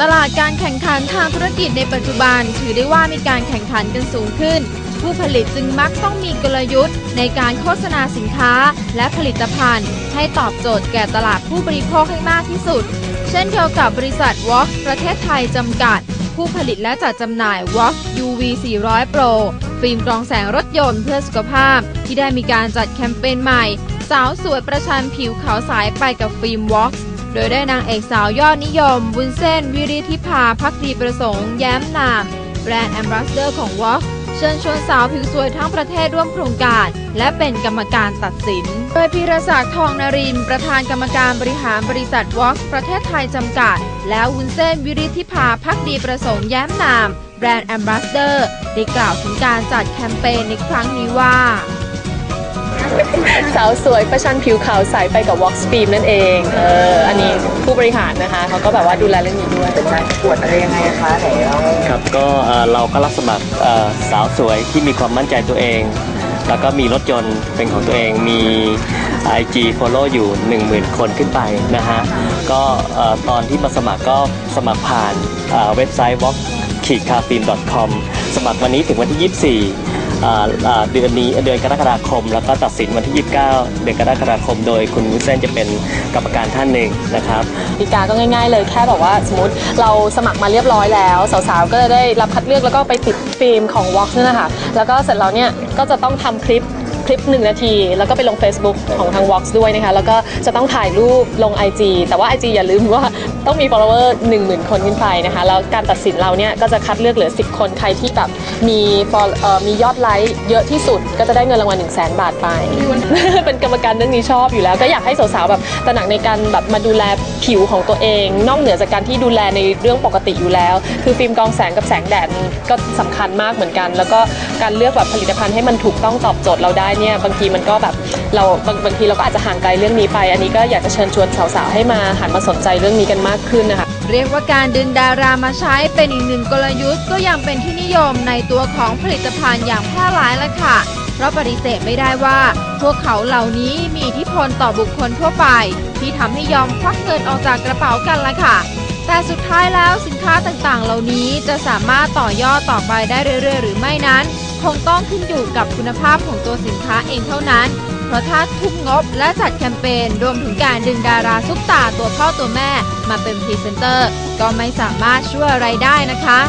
ตลาดการแข่งขันทางธุรกิจในปัจจุบัน ถือได้ว่ามีการแข่งขันกันสูงขึ้น ผู้ผลิตจึงมักต้องมีกลยุทธ์ ในการโฆษณาสินค้า และผลิตภัณฑ์ ให้ตอบโจทย์แก่ตลาดผู้บริโภคให้มากที่สุด เช่นเดียวกับบริษัท w a l k ประเทศไทยจำกัด ผู้ผลิตและจัดจำหน่าย w a l k UV 400 Pro ฟิล์มกรองแสงรถยนต์เพื่อสุขภาพ ที่ได้มีการจัดแคมเปญใหม่ สาวสวยประชันผิวขาวใสไปกับฟิล์ม w a l k ดยได้นางเอกสาวยอดนิยม วุ้นเส้น วิริธิภาพักดีประสงค์ แย้มนาม แบรนด์แอมบาสเดอร์ของ w a l k เชิญชวนสาวผิวสวยทั้งประเทศร่วมโครงการ และเป็นกรรมการตัดสิน โดยพีรศักดิ์ทองนริน ประธานกรรมการบริหารบริษัท w a l k ประเทศไทยจำกัด และวุ้นเส้นวิริธิภาพักดีประสงค์แย้มนาม แบรนด์แอมบาสเดอร์ได้กล่าวถึงการจัดแคมเปญในครั้งนี้ว่าสาวสวยประชันผิวขาวใสไปกับ Vox Beam นั่นเอง เออ อันนี้ ผู้บริหารนะคะเขาก็แบบว่าดูแลเรื่องนี้ด้วยเป็นการประกวดอะไรยังไงคะไหนเราครับก็เอ่อเราก็รับสมัครเอ่อสาวสวยที่มีความมั่นใจตัวเอง แล้วก็มีรถยนต์เป็นของตัวเองมี IG follow อยู่ 10,000 คนขึ้นไปนะฮะก็เอ่อตอนที่มาสมัครก็สมัครผ่านเอ่อเว็บไซต์ walk c a f i l m com สมัครวันนี้ถึงวันที่ 24อ่าอ่า เดือนนี้เดือนกรกฎาคม แล้วก็ตัดสินวันที่ 29 เดือนกรกฎาคม โดยคุณวุ้นเส้นจะเป็นกรรมการท่านหนึ่งนะครับกติกาก็ง่าย ๆ เลยแค่บอกว่าสมมติเราสมัครมาเรียบร้อยแล้วสาวๆก็จะได้รับคัดเลือกแล้วก็ไปติดฟิล์มของวอล์กนี่นะคะแล้วก็เสร็จแล้วเนี่ยก็จะต้องทำคลิป คลิป 1 นาที แล้วก็ไปลง Facebook ของทาง Vox ด้วยนะคะ แล้วก็จะต้องถ่ายรูปลง IG แต่ว่า IG อย่าลืมว่าต้องมี follower 10,000 คนขึ้นไปนะคะ แล้วการตัดสินเราเนี่ยก็จะคัดเลือกเหลือ 10 คนใครที่แบบมี follow- เอ่อมียอดไลค์เยอะที่สุด ก็จะได้เงินรางวัล 1 0 0 0 0แบาทไป เป็นกรรมการเรื่องนี้ชอบอยู่แล้ว ก็อยากให้สาวๆแบบตระหนักในการแบบมาดูแลผิวของตัวเอง นอกเหนือจากการที่ดูแลในเรื่องปกติอยู่แล้ว คือฟิล์มกรองแสงกับแสงแดดก็สำคัญมากเหมือนกัน แล้วก็การเลือกแบบผลิตภัณฑ์ให้มันถูกต้องตอบโจทย์เราได้เนี่ยบางทีมันก็แบบเราบางบางทีเราก็อาจจะห่างไกลเรื่องนี้ไป อันนี้ก็อยากจะเชิญชวนสาวๆให้มาหันมาสนใจเรื่องนี้กันมากขึ้นนะคะเรียกว่าการดึงดารามาใช้เป็นอีกหนึ่งกลยุทธ์ก็ยังเป็นที่นิยมในตัวของผลิตภัณฑ์อย่างแพร่หลายล้วค่ะ เพราะปฏิเสธไม่ได้ว่า พวกเขาเหล่านี้มีอิทธิพลต่อบุคคลทั่วไป ที่ทำให้ยอมควักเงินออกจากกระเป๋ากันละค่ะ แต่สุดท้ายแล้วสินค้าต่างๆ เหล่านี้จะสามารถต่อยอดต่อไปได้เรื่อยๆ หรือไม่นั้น คงต้องขึ้นอยู่กับคุณภาพของตัวสินค้าเองเท่านั้น เพราะถ้าทุ่มงบและจัดแคมเปญรวมถึงการดึงดาราซุปตาตัวพ่อตัวแม่ มาเป็นพรีเซนเตอร์ ก็ไม่สามารถช่วยอะไรได้นะคะ